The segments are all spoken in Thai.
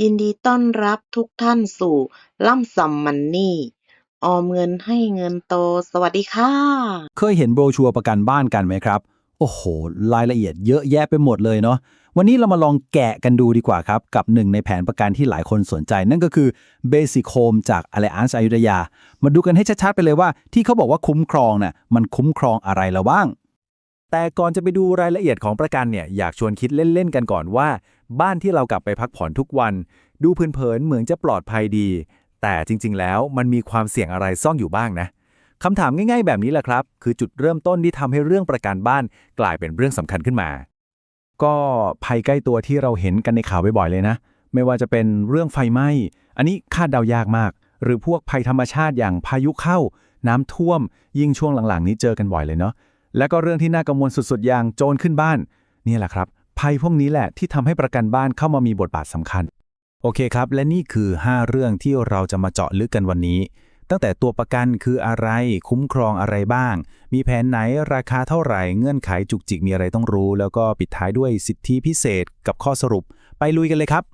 ยินดีต้อนรับทุกท่านสู่ล่ำซำมันนี่ ออมเงินให้เงินโต สวัสดีค่ะ เคยเห็นโบรชัวร์ประกันบ้านกันไหมครับ โอ้โห รายละเอียดเยอะแยะไปหมดเลยเนาะ วันนี้เรามาลองแกะกันดูดีกว่าครับ กับหนึ่งในแผนประกันที่หลายคนสนใจ นั่นก็คือ Basic Home จาก Allianz อยุธยา มาดูกันให้ชัดๆไปเลยว่า ที่เขาบอกว่าคุ้มครองน่ะมันคุ้มครองอะไรล้วบ้าง แต่ก่อนจะไปดูรายละเอียดของประกันเนี่ยอยากชวนคิดเล่น ๆ กันก่อนว่า บ้านที่เรากลับไปพักผ่อนทุกวัน ดูเผินๆเหมือนจะปลอดภัยดี แต่จริง ๆ แล้วมันมีความเสี่ยงอะไรซ่อนอยู่บ้างนะคำถามง่าย ๆ แบบนี้แหละครับ คือจุดเริ่มต้นที่ทำให้เรื่องประกันบ้านกลายเป็นเรื่องสำคัญขึ้นมา ก็ภัยใกล้ตัวที่เราเห็นกันในข่าวบ่อยๆเลยนะ ไม่ว่าจะเป็นเรื่องไฟไหม้ อันนี้คาดเดายากมาก หรือพวกภัยธรรมชาติอย่างพายุเข้า น้ำท่วม ยิ่งช่วงหลังๆ นี้เจอกันบ่อยเลยเนาะ แล้วก็เรื่องที่น่ากังวลสุดๆ อย่างโจรขึ้นบ้าน นี่แหละครับ ภัยพวกนี้แหละที่ทำให้ประกันบ้านเข้ามามีบทบาทสำคัญ โอเคครับ และนี่คือ 5 เรื่องที่เราจะมาเจาะลึกกันวันนี้ ตั้งแต่ตัวประกันคืออะไร คุ้มครองอะไรบ้าง มีแผนไหนราคาเท่าไหร่ เงื่อนไขจุกจิกมีอะไรต้องรู้ แล้วก็ปิดท้ายด้วยสิทธิพิเศษกับข้อสรุป ไปลุยกันเลยครับ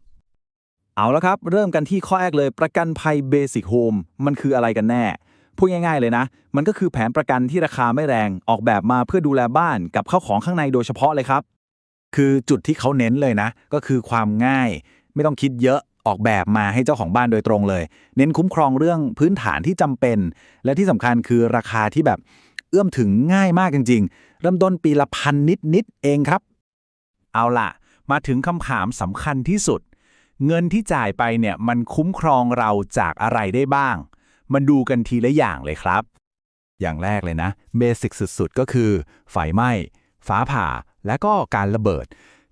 เอาละครับ เริ่มกันที่ข้อแรกเลย ประกันภัย Basic Home มันคืออะไรกันแน่ พูดง่าย ๆ เลยนะ มันก็คือแผนประกันที่ราคาไม่แรงออกแบบมาเพื่อดูแลบ้านกับเข้าของข้างในโดยเฉพาะเลยครับ คือจุดที่เขาเน้นเลยนะ ก็คือความง่าย ไม่ต้องคิดเยอะออกแบบมาให้เจ้าของบ้านโดยตรงเลย เน้นคุ้มครองเรื่องพื้นฐานที่จำเป็น และที่สำคัญคือราคาที่แบบเอื้อมถึงง่ายมากจริง ๆ เริ่มต้นปีละพันนิดๆเองครับ เอาล่ะ มาถึงคำถามสำคัญที่สุด เงินที่จ่ายไปเนี่ยมันคุ้มครองเราจากอะไรได้บ้าง มันดูกันทีละอย่างเลยครับ อย่างแรกเลยนะ เบสิกสุดๆ ก็คือ ไฟไหม้ ฟ้าผ่า และก็การระเบิด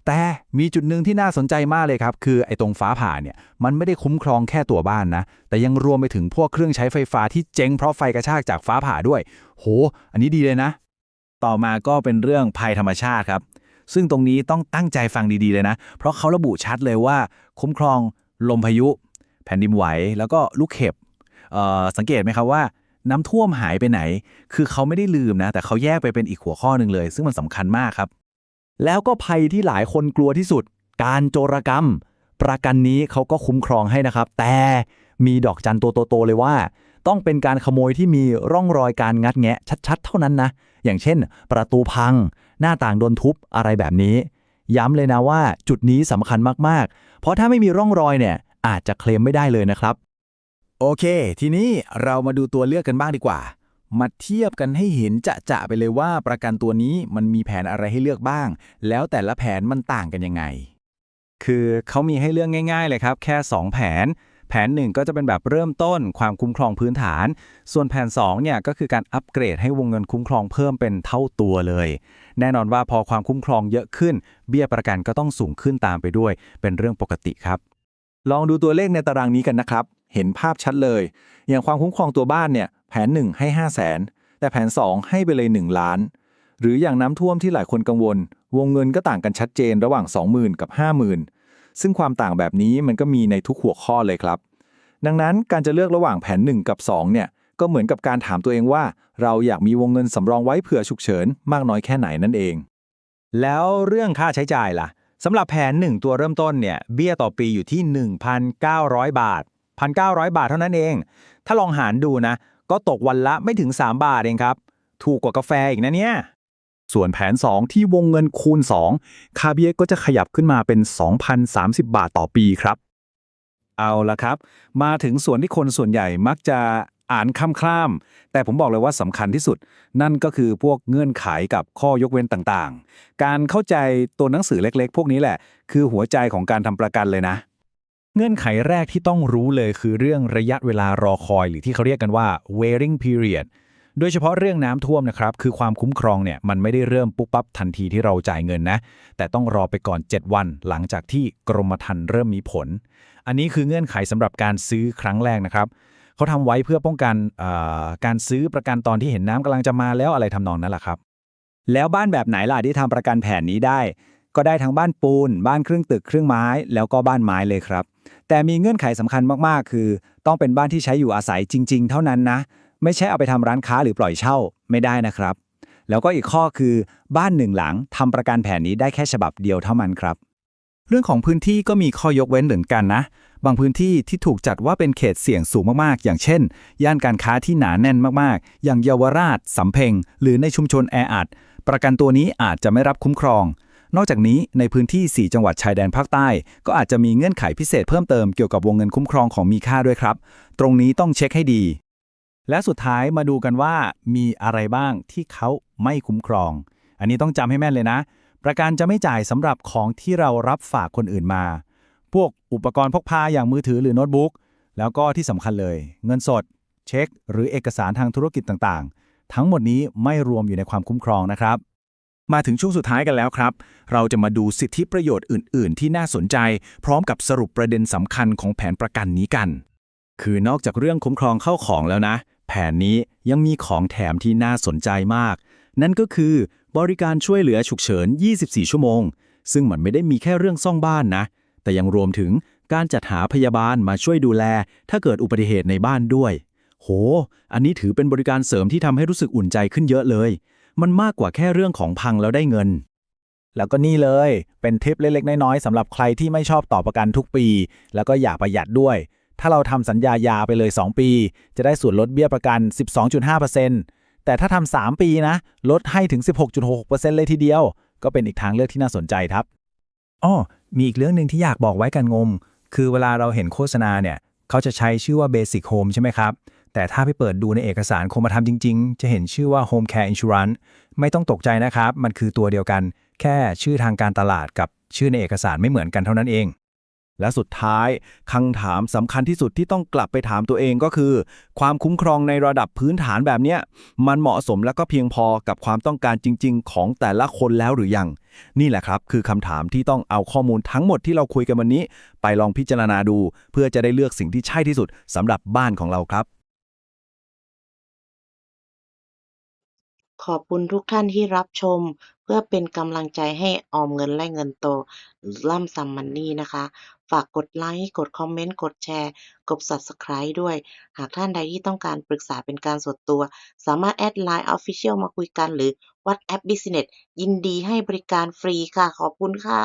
แต่มีจุดหนึ่งที่น่าสนใจมากเลยครับ คือไอ้ตรงฟ้าผ่าเนี่ย มันไม่ได้คุ้มครองแค่ตัวบ้านนะ แต่ยังรวมไปถึงพวกเครื่องใช้ไฟฟ้าที่เจ๊งเพราะไฟกระชากจากฟ้าผ่าด้วย โห อันนี้ดีเลยนะ ต่อมาก็เป็นเรื่องภัยธรรมชาติครับ ซึ่งตรงนี้ต้องตั้งใจฟังดีๆเลยนะ เพราะเขาระบุชัดเลยว่า คุ้มครองลมพายุ แผ่นดินไหว แล้วก็ลูกเห็บ สังเกตไหมครับว่าน้ำท่วมหายไปไหน คือเขาไม่ได้ลืมนะ แต่เขาแยกไปเป็นอีกหัวข้อหนึ่งเลย ซึ่งมันสำคัญมากครับ แล้วก็ภัยที่หลายคนกลัวที่สุด การโจรกรรม ประกันนี้เขาก็คุ้มครองให้นะครับ แต่มีดอกจันตัวโตๆเลยว่า ต้องเป็นการขโมยที่มีร่องรอยการงัดแงะชัดๆ เท่านั้นนะ อย่างเช่น ประตูพัง หน้าต่างโดนทุบอะไรแบบนี้ ย้ำเลยนะว่าจุดนี้สำคัญมากๆ เพราะถ้าไม่มีร่องรอยเนี่ยอาจจะเคลมไม่ได้เลยนะครับ โอเค ทีนี้เรามาดูตัวเลือกกันบ้างดีกว่า มาเทียบกันให้เห็นจะจะไปเลยว่าประกันตัวนี้มันมีแผนอะไรให้เลือกบ้าง แล้วแต่ละแผนมันต่างกันยังไง คือเขามีให้เลือกง่าย ๆ เลยครับ แค่ 2 แผน แผน 1 ก็จะเป็นแบบเริ่มต้นความคุ้มครองพื้นฐาน ส่วนแผน2เนี่ยก็คือการอัปเกรดให้วงเงินคุ้มครองเพิ่มเป็นเท่าตัวเลย แน่นอนว่าพอความคุ้มครองเยอะขึ้น เบี้ยประกันก็ต้องสูงขึ้นตามไปด้วย เป็นเรื่องปกติครับ ลองดูตัวเลขในตารางนี้กันนะครับ เห็นภาพชัดเลย อย่างความคุ้มครองตัวบ้านเนี่ยแผน 1 ให้ 5 0 0แสนแต่แผน 2 ให้ไปเลย 1 ล้าน หรืออย่างน้ำท่วมที่หลายคนกังวล วงเงินก็ต่างกันชัดเจนระหว่าง 20,000 กับ 50,000 ซึ่งความต่างแบบนี้มันก็มีในทุกหัวข้อเลยครับ ดังนั้นการจะเลือกระหว่างแผน 1 กับ 2 เนี่ยก็เหมือนกับการถามตัวเองว่า เราอยากมีวงเงินสำรองไว้เผื่อฉุกเฉินมากน้อยแค่ไหนนั่นเอง แล้วเรื่องค่าใช้จ่ายล่ะสำหรับแผน 1 ตัวเริ่มต้นเนี่ยเบี้ยต่อปีอยู่ที่ 1,900 บาท 1,900 บาทเท่านั้นเอง ถ้าลองหารดูนะ ก็ตกวันละไม่ถึง 3 บาทเองครับ ถูกกว่ากาแฟอีกนะเนี่ย ส่วนแผน 2 ที่วงเงินคูณ 2 คาเบียก็จะขยับขึ้นมาเป็น 2,030 บาทต่อปีครับ เอาละครับ มาถึงส่วนที่คนส่วนใหญ่มักจะอ่านคำคล่าม แต่ผมบอกเลยว่าสำคัญที่สุด นั่นก็คือพวกเงื่อนไขกับข้อยกเว้นต่างๆ การเข้าใจตัวหนังสือเล็กๆ พวกนี้แหละ คือหัวใจของการทำประกันเลยนะ เงื่อนไขแรกที่ต้องรู้เลยคือเรื่องระยะเวลารอคอย หรือที่เขาเรียกกันว่า waiting period โดยเฉพาะเรื่องน้ำท่วมนะครับ คือความคุ้มครองเนี่ยมันไม่ได้เริ่มปุ๊บปั๊บทันทีที่เราจ่ายเงินนะ แต่ต้องรอไปก่อน 7 วัน หลังจากที่กรมธรรม์เริ่มมีผล อันนี้คือเงื่อนไขสำหรับการซื้อครั้งแรกนะครับ เขาทำไว้เพื่อป้องกันการซื้อประกันตอนที่เห็นน้ำกำลังจะมาแล้วอะไรทำนองนั้นแหละครับ แล้วบ้านแบบไหนล่ะที่ทำประกันแผนนี้ได้ ก็ได้ทั้งบ้านปูน บ้านครึ่งตึกครึ่งไม้ แล้วก็บ้านไม้เลยครับ แต่มีเงื่อนไขสำคัญมากๆ คือ ต้องเป็นบ้านที่ใช้อยู่อาศัยจริง ๆ เท่านั้นนะ ไม่ใช่เอาไปทำร้านค้าหรือปล่อยเช่าไม่ได้นะครับ แล้วก็อีกข้อคือ บ้านหนึ่งหลังทำประกันแผนนี้ได้แค่ฉบับเดียวเท่านั้นครับ เรื่องของพื้นที่ก็มีข้อยกเว้นเหมือนกันนะ บางพื้นที่ที่ถูกจัดว่าเป็นเขตเสี่ยงสูงมากๆ อย่างเช่น ย่านการค้าที่หนาแน่นมากๆ อย่างเยาวราชสำเพ็งหรือในชุมชนแออัดประกันตัวนี้อาจจะไม่รับคุ้มครอง นอกจากนี้ในพื้นที่ 4 จังหวัดชายแดนภาคใต้ ก็อาจจะมีเงื่อนไขพิเศษเพิ่มเติมเกี่ยวกับวงเงินคุ้มครองของมีค่าด้วยครับ ตรงนี้ต้องเช็คให้ดี และสุดท้ายมาดูกันว่ามีอะไรบ้างที่เขาไม่คุ้มครอง อันนี้ต้องจำให้แม่นเลยนะ ประกันจะไม่จ่ายสำหรับของที่เรารับฝากคนอื่นมา พวกอุปกรณ์พกพาอย่างมือถือหรือโน้ตบุ๊กแล้วก็ที่สำคัญเลย เงินสด เช็ค หรือเอกสารทางธุรกิจต่างๆ ทั้งหมดนี้ไม่รวมอยู่ในความคุ้มครองนะครับ มาถึงช่วงสุดท้ายกันแล้วครับ เราจะมาดูสิทธิประโยชน์อื่น ๆ ที่น่าสนใจ พร้อมกับสรุปประเด็นสำคัญของแผนประกันนี้กัน คือนอกจากเรื่องคุ้มครองเข้าของแล้วนะ แผนนี้ยังมีของแถมที่น่าสนใจมาก นั่นก็คือบริการช่วยเหลือฉุกเฉิน 24 ชั่วโมง ซึ่งมันไม่ได้มีแค่เรื่องซ่องบ้านนะ แต่ยังรวมถึงการจัดหาพยาบาลมาช่วยดูแล ถ้าเกิดอุบัติเหตุในบ้านด้วย โห อันนี้ถือเป็นบริการเสริมที่ทำให้รู้สึกอุ่นใจขึ้นเยอะเลย มันมากกว่าแค่เรื่องของพังแล้วได้เงิน แล้วก็นี่เลย เป็นทิปเล็กๆ น้อยๆสำหรับใครที่ไม่ชอบต่อประกันทุกปี แล้วก็อยากประหยัดด้วย ถ้าเราทำสัญญายาไปเลย 2 ปี จะได้ส่วนลดเบี้ยประกัน 12.5%แต่ถ้าทำ3ปีนะ ลดให้ถึง 16.6%เลยทีเดียว ก็เป็นอีกทางเลือกที่น่าสนใจครับอ้อมีอีกเรื่องหนึ่งที่อยากบอกไว้กันงม คือเวลาเราเห็นโฆษณาเนี่ย เขาจะใช้ชื่อว่า Basic Home ใช่ไหมครับ แต่ถ้าไปเปิดดูในเอกสารคมธรรมจริง ๆ จะเห็นชื่อว่า Home Care Insurance ไม่ต้องตกใจนะครับ มันคือตัวเดียวกัน แค่ชื่อทางการตลาดกับชื่อในเอกสารไม่เหมือนกันเท่านั้นเอง และสุดท้ายคำถามสำคัญที่สุดที่ต้องกลับไปถามตัวเองก็คือ ความคุ้มครองในระดับพื้นฐานแบบเนี้ยมันเหมาะสมและก็เพียงพอกับความต้องการจริง ๆ ของแต่ละคนแล้วหรือยัง นี่แหละครับ คือคำถามที่ต้องเอาข้อมูลทั้งหมดที่เราคุยกันวันนี้ ไปลองพิจารณาดู เพื่อจะได้เลือกสิ่งที่ใช่ที่สุดสำหรับบ้านของเราครับ ขอบคุณทุกท่านที่รับชม เพื่อเป็นกำลังใจให้ออมเงินและเงินโตล่ำซัมมันนี่นะคะ ฝากกดไลค์ กดคอมเมนต์ กดแชร์ กด Subscribe ด้วย หากท่านใดที่ต้องการปรึกษาเป็นการส่วนตัว สามารถแอดไลน์ Official มาคุยกันหรือ WhatsApp Business ยินดีให้บริการฟรีค่ะ ขอบคุณค่ะ